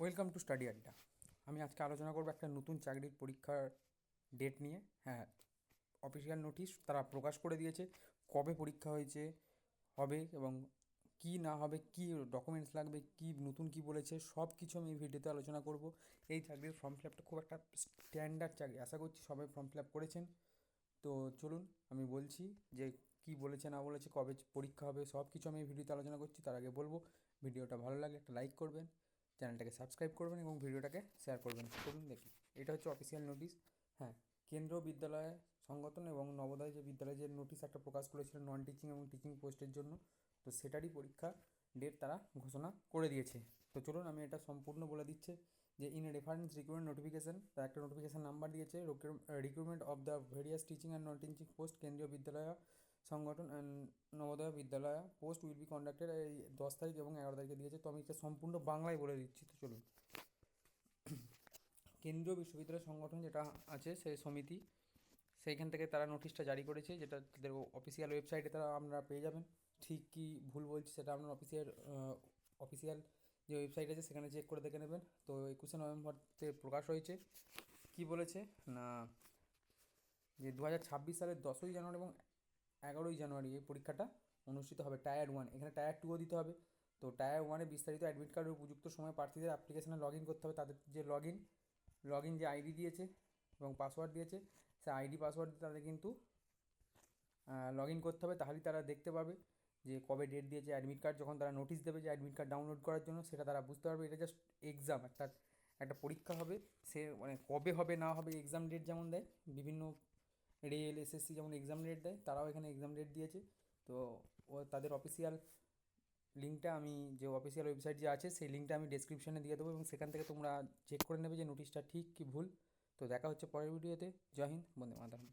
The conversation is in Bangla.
ওয়েলকাম টু স্টাডি আড্ডা আমি আজকে আলোচনা করব একটা নতুন চাকরির পরীক্ষার ডেট নিয়ে। হ্যাঁ অফিসিয়াল নোটিশ তারা প্রকাশ করে দিয়েছে, কবে পরীক্ষা হয়েছে, হবে এবং কী না হবে, কী ডকুমেন্টস লাগবে, কী নতুন কী বলেছে সব কিছু আমি এই ভিডিওতে আলোচনা করব। এই চাকরির ফর্ম ফিল আপটা খুব একটা স্ট্যান্ডার্ড চাকরি, আশা করছি সবাই ফর্ম ফিল আপ করেছেন। তো চলুন, আমি বলছি যে কী বলেছে, না বলেছে, কবে পরীক্ষা হবে সব কিছু আমি এই ভিডিওতে আলোচনা করছি, তার আগে বলব ভিডিওটা ভালো লাগলে একটা লাইক করবেন। চ্যানেলটাকে সাবস্ক্রাইব করবেন এবং ভিডিওটাকে শেয়ার করবেন। চলুন দেখি। এটা হচ্ছে অফিসিয়াল নোটিশ হ্যাঁ কেন্দ্রীয় বিদ্যালয় সংগঠন এবং নবোদয় যে বিদ্যালয় যে নোটিশ একটা প্রকাশ করেছিল নন টিচিং এবং টিচিং পোস্টের জন্য, তো সেটারই পরীক্ষা ডেট তারা ঘোষণা করে দিয়েছে। তো চলুন আমি এটা সম্পূর্ণ বলে দিচ্ছে যে ইন রেফারেন্স রিক্রুটমেন্ট নোটিফিকেশন তার একটা নোটিফিকেশন নাম্বার দিয়েছে। Recruitment of the various teaching and non teaching post Kendriya Vidyalaya Sangathan Navodaya বিদ্যালয় পোস্ট উইল বি কন্ডাক্টেড এই দশ তারিখ এবং এগারো তারিখে দিয়েছে। তো আমি এটা সম্পূর্ণ বাংলায় বলে দিচ্ছি, তো চলুন। কেন্দ্রীয় বিশ্ববিদ্যালয় সংগঠন যেটা আছে, সেই সমিতি, সেইখান থেকে তারা নোটিশটা জারি করেছে, যেটা তাদের অফিসিয়াল ওয়েবসাইটে তারা আপনারা পেয়ে যাবেন। ঠিক কি ভুল বলছি সেটা আপনার অফিসিয়াল অফিসিয়াল যে ওয়েবসাইট আছে সেখানে চেক করে দেখে নেবেন। তো একুশে নভেম্বরতে প্রকাশ হয়েছে। কি বলেছে? না, যে দু হাজার ছাব্বিশ সালের দশই জানুয়ারি এবং এগারোই জানুয়ারি এই পরীক্ষাটা অনুষ্ঠিত হবে টায়ার ওয়ান এখানে টায়ার টুও দিতে হবে। তো টায়ার ওয়ানে বিস্তারিত অ্যাডমিট কার্ডের উপযুক্ত সময় প্রার্থীদের অ্যাপ্লিকেশনে লগ ইন করতে হবে। তাদের যে লগ ইন লগ ইন যে আইডি দিয়েছে এবং পাসওয়ার্ড দিয়েছে সে আইডি পাসওয়ার্ড দিয়ে তাদের কিন্তু লগ ইন করতে হবে। তাহলেই তারা দেখতে পাবে যে কবে ডেট দিয়েছে অ্যাডমিট কার্ড যখন তারা নোটিশ দেবে যে অ্যাডমিট কার্ড ডাউনলোড করার জন্য, সেটা তারা বুঝতে পারবে। এটা জাস্ট এক্সাম একটা একটা পরীক্ষা হবে। সে মানে কবে হবে, না হবে এক্সাম ডেট যেমন দেয়, বিভিন্ন রেল এসএসসি যেমন এক্সাম ডেট দেয়, তারাও এখানে এক্সাম ডেট দিয়েছে। তো ও তাদের অফিসিয়াল লিঙ্কটা আমি, যে অফিসিয়াল ওয়েবসাইট যে আছে, সেই লিঙ্কটা আমি ডেসক্রিপশানে দিয়ে দেবো এবং সেখান থেকে তোমরা চেক করে নেবে যে নোটিশটা ঠিক কি ভুল। তো দেখা হচ্ছে পরের ভিডিওতে জয় হিন্দ, বন্দে মাতারম।